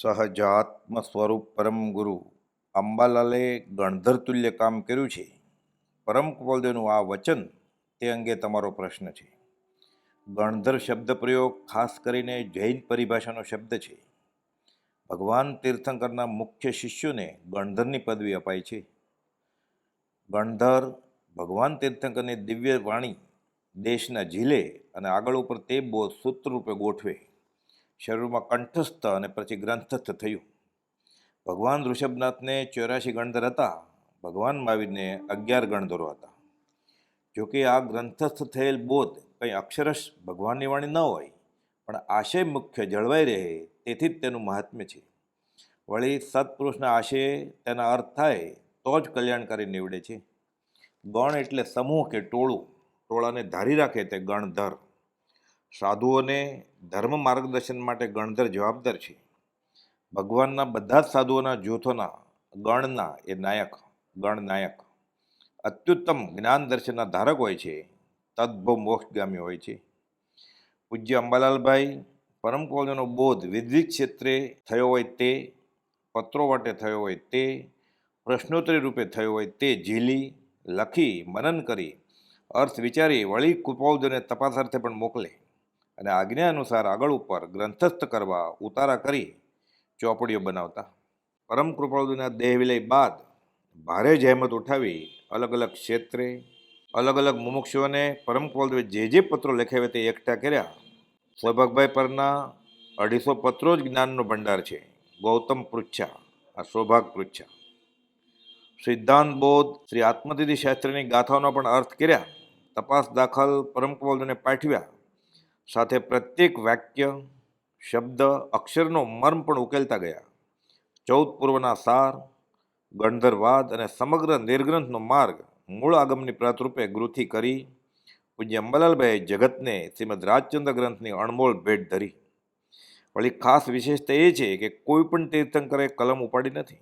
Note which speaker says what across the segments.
Speaker 1: સહજાત્મ સ્વરૂપ પરમ ગુરુ અંબાલાલે ગણધર તુલ્ય કામ કર્યું છે. પરમ કુવલદેવનું આ વચન તે અંગે તમારો પ્રશ્ન છે. ગણધર શબ્દ પ્રયોગ ખાસ કરીને જૈન પરિભાષાનો શબ્દ છે. ભગવાન તીર્થંકરના મુખ્ય શિષ્યોને ગણધરની પદવી અપાય છે. ગણધર ભગવાન તીર્થંકરની દિવ્ય વાણી દેશના ઝીલે અને આગળ ઉપર તે બોધ સૂત્રરૂપે ગોઠવે. શરૂમાં કંઠસ્થ અને પછી ગ્રંથસ્થ થયું. ભગવાન ઋષભનાથને ચોરાશી ગણધર હતા ભગવાન મહાવીરને અગિયાર ગણધરો હતા જોકે આ ગ્રંથસ્થ થયેલ બોધ કંઈ અક્ષરશ ભગવાનની વાણી ન હોય, પણ આશય મુખ્ય જળવાઈ રહે તેથી જ તેનું મહાત્મ્ય છે. વળી સત્પુરુષના આશય તેના અર્થ થાય તો જ કલ્યાણકારી નીવડે છે. ગણ એટલે સમૂહ કે ટોળું, ટોળાને ધારી રાખે તે ગણધર. સાધુઓને ધર્મ માર્ગદર્શન માટે ગણધર જવાબદાર છે. ભગવાનના બધા જ સાધુઓના જૂથોના ગણના એ નાયક, ગણનાયક. અત્યુત્તમ જ્ઞાન દર્શનના ધારક હોય છે, તદ્ભવ મોક્ષગામી હોય છે. પૂજ્ય અંબાલાલભાઈ પરમ કૌલનો બોધ વિદ્વિક ક્ષેત્રે થયો હોય તે, પત્રો વાટે થયો હોય તે, પ્રશ્નોત્તરી રૂપે થયો હોય તે ઝીલી, લખી, મનન કરી અર્થ વિચારી વળી કુપૌદને તપાસ અર્થે પણ મોકલે. અને આજ્ઞા અનુસાર આગળ ઉપર ગ્રંથસ્થ કરવા ઉતારા કરી ચોપડીઓ બનાવતા. પરમ કૃપાળુના દેહ વિલય બાદ ભારે જહેમત ઉઠાવી અલગ અલગ ક્ષેત્રે, અલગ અલગ મુમુક્ષુઓને પરમ કૃપાળુએ જે જે પત્રો લખાવ્યા તે એકઠા કર્યા. સૌભાગભાઈ પરના અઢીસો પત્રો જ જ્ઞાનનો ભંડાર છે. ગૌતમ પૃચ્છા, આ સૌભાગ પૃચ્છા. સિદ્ધાંત બોધ શ્રી આત્મતિથિ શાસ્ત્રની ગાથાઓનો પણ અર્થ કર્યા. તપાસ દાખલ પરમ કૃપાળુને પાઠવ્યા. સાથે પ્રત્યેક વાક્ય, શબ્દ, અક્ષરનો મર્મ પણ ઉકેલતા ગયા. ચૌદ પૂર્વના સાર ગણધરવાદ અને સમગ્ર નિર્ગ્રંથનો માર્ગ મૂળ આગમની પ્રતરૂપે ગૃથિ કરી પૂજ્ય અંબાલાલભાઈએ જગતને શ્રીમદ રાજચંદ્ર ગ્રંથની અણમોલ ભેટ ધરી. વળી ખાસ વિશેષતા એ છે કે કોઈ પણ તીર્થંકરે કલમ ઉપાડી નથી.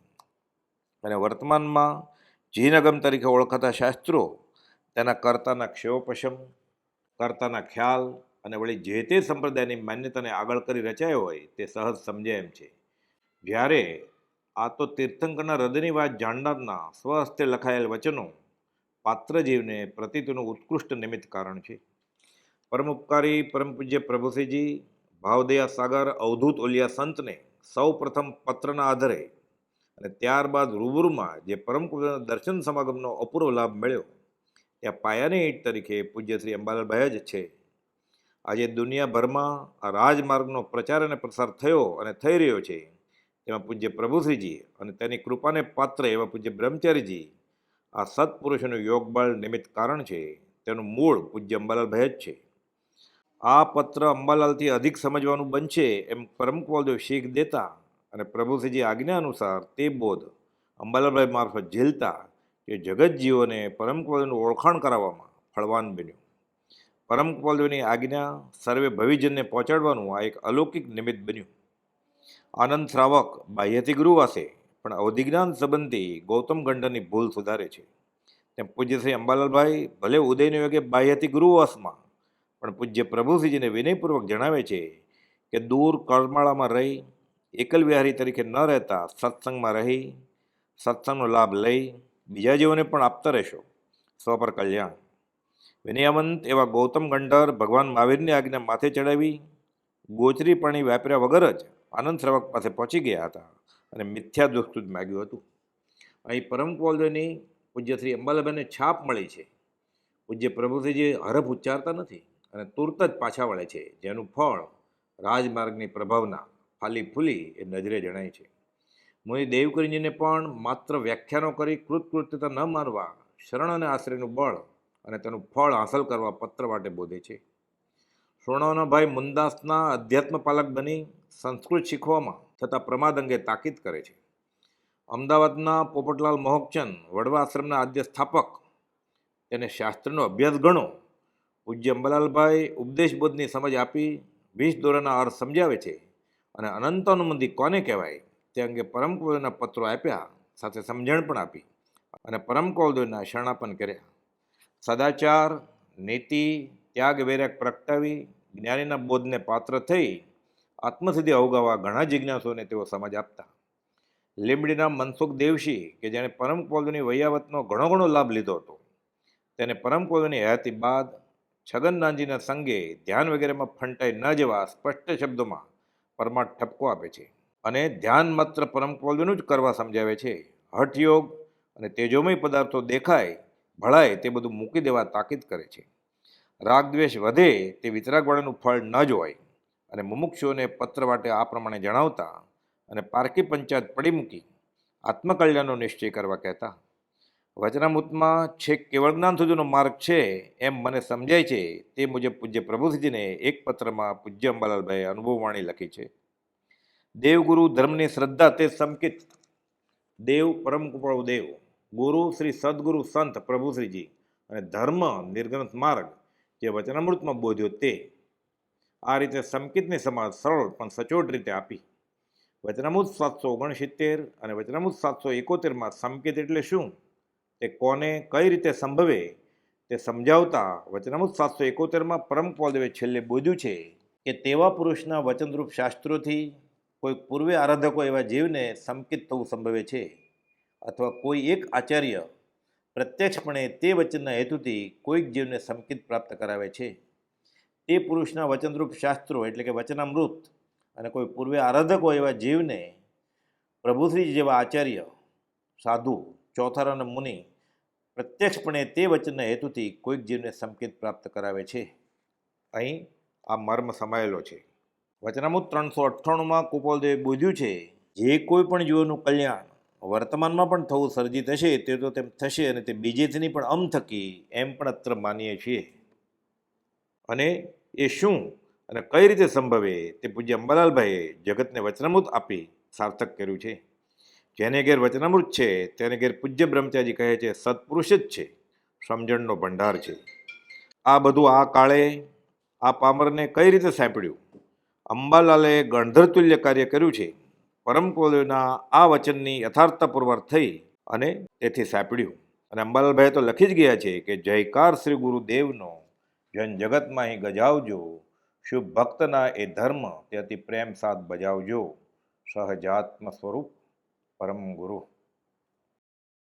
Speaker 1: અને વર્તમાનમાં જીનગમ તરીકે ઓળખાતા શાસ્ત્રો તેના કર્તાના ક્ષયોપશમ, કર્તાના ખ્યાલ અને વળી જે તે સંપ્રદાયની માન્યતાને આગળ કરી રચાયો હોય તે સહજ સમજાય એમ છે. જ્યારે આ તો તીર્થંકરના હૃદયની વાત જાણનારના સ્વહસ્તે લખાયેલ વચનો પાત્ર જીવને પ્રતિતિનું ઉત્કૃષ્ટ નિમિત્ત કારણ છે. પરમ ઉપકારી પરમ પૂજ્ય પ્રભુસિંહજી, ભાવદયા સાગર, અવધૂત ઓલિયા સંતને સૌ પ્રથમ પત્રના આધારે અને ત્યારબાદ રૂબરૂમાં જે પરમ દર્શન સમાગમનો અપૂર્વ લાભ મળ્યો, ત્યાં પાયાની ઈંટ તરીકે પૂજ્ય શ્રી અંબાલાલભાઈ જ છે. આજે દુનિયાભરમાં આ રાજમાર્ગનો પ્રચાર અને પ્રસાર થયો અને થઈ રહ્યો છે. તેમાં પૂજ્ય પ્રભુશ્રીજી અને તેની કૃપાને પાત્ર એવા પૂજ્ય બ્રહ્મચારીજી. આ સત્પુરુષોનું યોગબળ નિમિત્ત કારણ છે. તેનું મૂળ પૂજ્ય અંબાલાલભાઈ જ છે. આ પત્ર અંબાલાલથી અધિક સમજવાનું બનશે એમ પરમ કુવલદેવ શીખ દેતા અને પ્રભુશ્રીજી આજ્ઞા અનુસાર તે બોધ અંબાલાલભાઈ મારફત ઝીલતા કે જગતજીવોને પરમ કુવલદેવનું ઓળખાણ કરાવવામાં ફળવાન બન્યું. પરમ કુવલદેવની આજ્ઞા સર્વે ભવિજનને પહોંચાડવાનું આ એક અલૌકિક નિમિત્ત બન્યું. આનંદ શ્રાવક બાહ્યથી ગુરુવાસે પણ અવધિજ્ઞાન સંબંધી ગૌતમ ગંડરની ભૂલ સુધારે છે. તેમ પૂજ્ય શ્રી અંબાલાલભાઈ, ભલે ઉદયને યોગે બાહ્યથી ગુરુવાસમાં પણ પૂજ્ય પ્રભુશ્રીજીને વિનયપૂર્વક જણાવે છે કે દૂર કરમાળામાં રહી, એકલ વિહારી તરીકે ન રહેતા સત્સંગમાં રહી, સત્સંગનો લાભ લઈ, બીજા જીવોને પણ આપતા રહેશો. સ્વ પર કલ્યાણ. વિનયવંત એવા ગૌતમ ગંડર ભગવાન મહાવીરની આજ્ઞા માથે ચડાવી ગોચરીપણી વાપર્યા વગર જ આનંદ શ્રવક પાસે પહોંચી ગયા હતા અને મિથ્યા દુષ્કૃત માગ્યું હતું. અહીં પરમ કૌલદેવની પૂજ્ય શ્રી અંબાલાભાઈને છાપ મળી છે. પૂજ્ય પ્રભુશ્રીજી હરફ ઉચ્ચારતા નથી અને તુરત જ પાછા વળે છે, જેનું ફળ રાજમાર્ગની પ્રભાવના ફાલી ફૂલી એ નજરે જણાય છે. મુનિ દેવકરીજીને પણ માત્ર વ્યાખ્યાનો કરી કૃતકૃત્યતા ન માનવા શરણ અને આશ્રયનું બળ અને તેનું ફળ હાંસલ કરવા પત્ર માટે બોધે છે. ભાઈ મુંદાસના અધ્યાત્મ પાલક બની સંસ્કૃત શીખવામાં થતા પ્રમાદ અંગે તાકીદ કરે છે. અમદાવાદના પોપટલાલ મોહકચંદ વડવા આશ્રમના આદ્ય સ્થાપક તેને શાસ્ત્રનો અભ્યાસ ગણો, પૂજ્ય અંબાલાલભાઈ ઉપદેશબોધની સમજ આપી વીસ દોરાના અર્થ સમજાવે છે અને અનંતાનુમંદી કોને કહેવાય તે અંગે પરમ પત્રો આપ્યા સાથે સમજણ પણ આપી અને પરમ શરણાપન કર્યા. સદાચાર, નીતિ, ત્યાગ, વૈરાગ પ્રગટાવી, જ્ઞાનીના બોધને પાત્ર થઈ આત્મસિદ્ધિ અવગાવવા ઘણા જિજ્ઞાસુઓને તેઓ સમજ આપતા. લીંબડીના મનસુખ દેવશી, કે જેણે પરમ કોલની વૈયાવતનો ઘણો ઘણો લાભ લીધો હતો, તેને પરમ કોલની હયાતી બાદ છગનનાનજીના સંગે ધ્યાન વગેરેમાં ફંટાઈ ન જવા સ્પષ્ટ શબ્દોમાં પરમાર્થ ઠપકો આપે છે અને ધ્યાન માત્ર પરમ કોલનું જ કરવા સમજાવે છે. હઠયોગ અને તેજોમય પદાર્થો દેખાય ભળાય તે બધું મૂકી દેવા તાકીદ કરે છે. રાગદ્વેષ વધે તે વિતરાગવાળાનું ફળ ન જોવાય. અને મુમુક્ષુઓને પત્ર માટે આ પ્રમાણે જણાવતા અને પારકી પંચાયત પડી મૂકી આત્મકલ્યાણનો નિશ્ચય કરવા કહેતા, વચનામૃતમાં છેક કેવળ જ્ઞાન સુધીનો માર્ગ છે એમ મને સમજાય છે. તે મુજબ પૂજ્ય પ્રભુજીને એક પત્રમાં પૂજ્ય અંબાલાલભાઈએ અનુભવવાણી લખી છે. દેવગુરુ ધર્મની શ્રદ્ધા તે સંકિત દેવ પરમ કૃપાળુ દેવ. ગુરુ શ્રી સદગુરુ સંત પ્રભુશ્રીજી અને ધર્મ નિર્ગ્રંથ માર્ગ જે વચનામૃતમાં બોધ્યો તે આ રીતે સંકિતની સમાજ સરળ પણ સચોટ રીતે આપી. વચનામૃત સાતસો ઓગણસિત્તેર અને વચનામૃત સાતસો એકોતેરમાં સંકેત એટલે શું? તે કોને, કઈ રીતે સંભવે? તે સમજાવતા વચનામૃત સાતસો એકોતેરમાં પરમ કોલદેવે છેલ્લે બોધ્યું છે કે તેવા પુરુષના વચનરૂપ શાસ્ત્રોથી કોઈ પૂર્વે આરાધકો એવા જીવને સંકિત થવું સંભવે છે. અથવા કોઈ એક આચાર્ય પ્રત્યક્ષપણે તે વચનના હેતુથી કોઈક જીવને સંકિત પ્રાપ્ત કરાવે છે. તે પુરુષના વચનરૂપ શાસ્ત્રો એટલે કે વચનામૃત અને કોઈ પૂર્વે આરાધકો એવા જીવને પ્રભુશ્રી જેવા આચાર્ય, સાધુ, ચોથાર અને મુનિ પ્રત્યક્ષપણે તે વચનના હેતુથી કોઈક જીવને સંકેત પ્રાપ્ત કરાવે છે. અહીં આ મર્મ સમાયેલો છે. વચનામૃત ત્રણસો અઠ્ઠાણુંમાં કુપોલદેવે બોધ્યું છે, જે કોઈ પણ જીવોનું કલ્યાણ વર્તમાનમાં પણ થવું સર્જિત હશે, તે તો તેમ થશે અને તે બીજેથીની પણ અમ થકી એમ પણ અત્ર માનીએ છીએ. અને એ શું અને કઈ રીતે સંભવે તે પૂજ્ય અંબાલાલભાઈએ જગતને વચનામૃત આપી સાર્થક કર્યું છે. જેને ઘેર વચનામૃત છે, તેને ઘેર પૂજ્ય બ્રહ્મચારી કહે છે, સત્પુરુષ જ છે, સમજણનો ભંડાર છે. આ બધું આ કાળે આ પામરને કઈ રીતે સાંપડ્યું? અંબાલાલે ગણધરતુલ્ય કાર્ય કર્યું છે. પરમ કોલના આ વચનની યથાર્થપૂર્વક થઈ અને તેથી સાંપડ્યું. અને અંબાલાલભાઈ તો લખી જ ગયા છે કે, જયકાર શ્રી ગુરુદેવનો જન જગતમાં અહીં ગજાવજો. શુભ ભક્તના એ ધર્મ તે અતિ પ્રેમ સાથ બજાવજો. સહજાત્મ સ્વરૂપ પરમ ગુરુ.